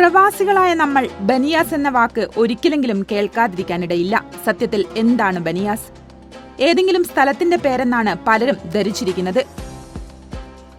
പ്രവാസികളായ നമ്മൾ ബനിയാസ് എന്ന വാക്ക് ഒരിക്കലെങ്കിലും കേൾക്കാതിരിക്കാനിടയില്ല. സത്യത്തിൽ എന്താണ് ബനിയാസ്? ഏതെങ്കിലും സ്ഥലത്തിന്റെ പേരെന്നാണ് പലരും ധരിച്ചിരിക്കുന്നത്.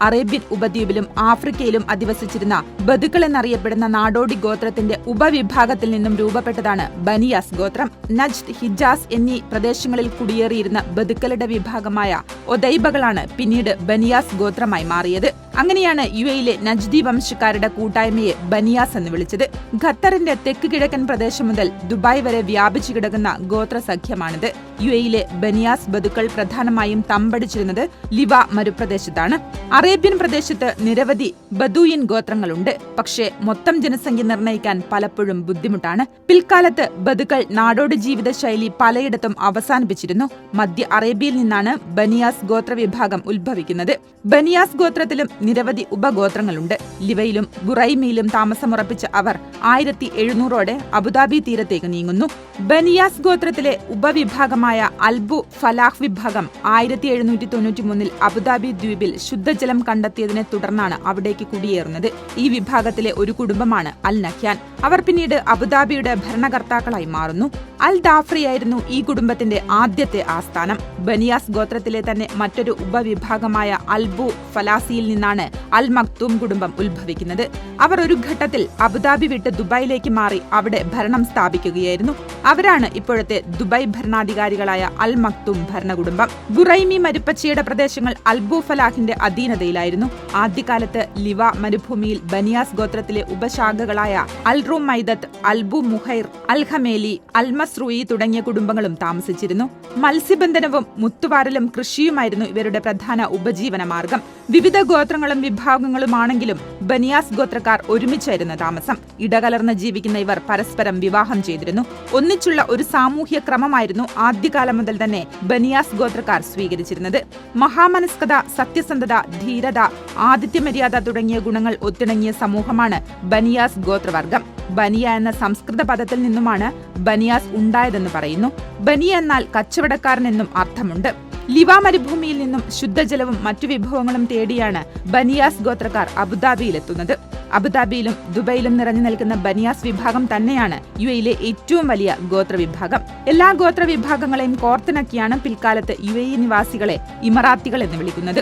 അറേബ്യൻ ഉപദ്വീപിലും ആഫ്രിക്കയിലും അധിവസിച്ചിരുന്ന ബതുക്കൾ എന്നറിയപ്പെടുന്ന നാടോടി ഗോത്രത്തിന്റെ ഉപവിഭാഗത്തിൽ നിന്നും രൂപപ്പെട്ടതാണ് ബനിയാസ് ഗോത്രം. നജ്ദ് ഹിജാസ് എന്നീ പ്രദേശങ്ങളിൽ കുടിയേറിയിരുന്ന ബതുക്കളുടെ വിഭാഗമായ ഒദൈബകളാണ് പിന്നീട് ബനിയാസ് ഗോത്രമായി മാറിയത്. അങ്ങനെയാണ് യു എയിലെ നജ്ദി വംശക്കാരുടെ കൂട്ടായ്മയെ ബനിയാസ് എന്ന് വിളിച്ചത്. ഖത്തറിന്റെ തെക്ക് കിഴക്കൻ പ്രദേശം മുതൽ ദുബായ് വരെ വ്യാപിച്ചു കിടക്കുന്ന ഗോത്ര സഖ്യമാണിത്. യു എയിലെ ബനിയാസ് ബതുക്കൾ പ്രധാനമായും തമ്പടിച്ചിരുന്നത് ലിവ മരുപ്രദേശത്താണ്. അറേബ്യൻ പ്രദേശത്ത് നിരവധി ബദൂയിൻ ഗോത്രങ്ങളുണ്ട്. പക്ഷേ മൊത്തം ജനസംഖ്യ നിർണയിക്കാൻ പലപ്പോഴും ബുദ്ധിമുട്ടാണ്. പിൽക്കാലത്ത് ബദുക്കൾ നാടോടി ജീവിതശൈലി പലയിടത്തും അവസാനിപ്പിച്ചിരുന്നു. മധ്യ അറേബ്യയിൽ നിന്നാണ് ബനിയാസ് ഗോത്ര വിഭാഗം ഉത്ഭവിക്കുന്നത്. ബനിയാസ് ഗോത്രത്തിലും നിരവധി ഉപഗോത്രങ്ങളുണ്ട്. ലിവയിലും ബുറൈമയിലും താമസമുറപ്പിച്ച അവർ ആയിരത്തി എഴുന്നൂറോടെ അബുദാബി തീരത്തേക്ക് നീങ്ങുന്നു. ബനിയാസ് ഗോത്രത്തിലെ ഉപവിഭാഗമായ അൽബു ഫലാഹ് വിഭാഗം ആയിരത്തി എഴുന്നൂറ്റി തൊണ്ണൂറ്റി മൂന്നിൽ അബുദാബി ദ്വീപിൽ ശുദ്ധജലം കണ്ടെത്തിയതിനെ തുടർന്നാണ് അവിടേക്ക് കുടിയേറുന്നത്. ഈ വിഭാഗത്തിലെ ഒരു കുടുംബമാണ് അൽ നഖ്യാൻ അവർ പിന്നീട് അബുദാബിയുടെ ഭരണകർത്താക്കളായി മാറുന്നു. അൽ ദാഫ്രിയായിരുന്നു ഈ കുടുംബത്തിന്റെ ആദ്യത്തെ ആസ്ഥാനം. ബനിയാസ് ഗോത്രത്തിലെ തന്നെ മറ്റൊരു ഉപവിഭാഗമായ അൽബു ഫലാസിയിൽ നിന്നാണ് അൽ മക്തൂം കുടുംബം ഉത്ഭവിക്കുന്നത്. അവർ ഒരു ഘട്ടത്തിൽ അബുദാബി വിട്ട് ദുബായിലേക്ക് മാറി അവിടെ ഭരണം സ്ഥാപിക്കുകയായിരുന്നു. അവരാണ് ഇപ്പോഴത്തെ ദുബായ് ഭരണാധികാരികളായ അൽ മക്തൂം ഭരണകുടുംബം. ഗുറൈമി മരുപ്പച്ചയുടെ പ്രദേശങ്ങൾ അൽബു ഫലാഹിന്റെ അധീനതയിലായിരുന്നു. ആദ്യകാലത്ത് ലിവ മരുഭൂമിയിൽ ബനിയാസ് ഗോത്രത്തിലെ ഉപശാഖകളായ അൽറു മൈദത്ത് അൽബു മുഹൈർ അൽ ഹമേലി അൽമസ്രൂയി തുടങ്ങിയ കുടുംബങ്ങളും താമസിച്ചിരുന്നു. മത്സ്യബന്ധനവും മുത്തുവാരലും കൃഷിയുമായിരുന്നു ഇവരുടെ പ്രധാന ഉപജീവന മാർഗം വിവിധ ഗോത്രങ്ങളും വിഭാഗങ്ങളുമാണെങ്കിലും ബനിയാസ് ഗോത്രക്കാർ ഒരുമിച്ചായിരുന്നു താമസം. ഇടകലർന്ന് ജീവിക്കുന്ന ഇവർ പരസ്പരം വിവാഹം ചെയ്തിരുന്നു. ഒന്നിച്ചുള്ള ഒരു സാമൂഹ്യ ക്രമമായിരുന്നു ആദ്യകാലം മുതൽ തന്നെ ബനിയാസ് ഗോത്രക്കാർ സ്വീകരിച്ചിരുന്നത്. മഹാമനസ്കത സത്യസന്ധത ധീരത ആതിഥ്യമര്യാദ തുടങ്ങിയ ഗുണങ്ങൾ ഒത്തിണങ്ങിയ സമൂഹമാണ് ബനിയാസ് ഗോത്രവർഗം. ബനിയ എന്ന സംസ്കൃത പദത്തിൽ നിന്നുമാണ് ബനിയാസ് ഉണ്ടായതെന്ന് പറയുന്നു. ബനിയ എന്നാൽ കച്ചവടക്കാരൻ എന്നും അർത്ഥമുണ്ട്. ലിവ മരുഭൂമിയിൽ നിന്നും ശുദ്ധജലവും മറ്റു വിഭവങ്ങളും തേടിയാണ് ബനിയാസ് ഗോത്രക്കാർ അബുദാബിയിലെത്തുന്നത്. അബുദാബിയിലും ദുബൈയിലും നിറഞ്ഞു നിൽക്കുന്ന ബനിയാസ് വിഭാഗം തന്നെയാണ് യു എയിലെ ഏറ്റവും വലിയ ഗോത്രവിഭാഗം എല്ലാ ഗോത്രവിഭാഗങ്ങളെയും കോർത്തിണക്കിയാണ് പിൽക്കാലത്ത് യു എ നിവാസികളെ ഇമറാത്തികൾ എന്ന് വിളിക്കുന്നത്.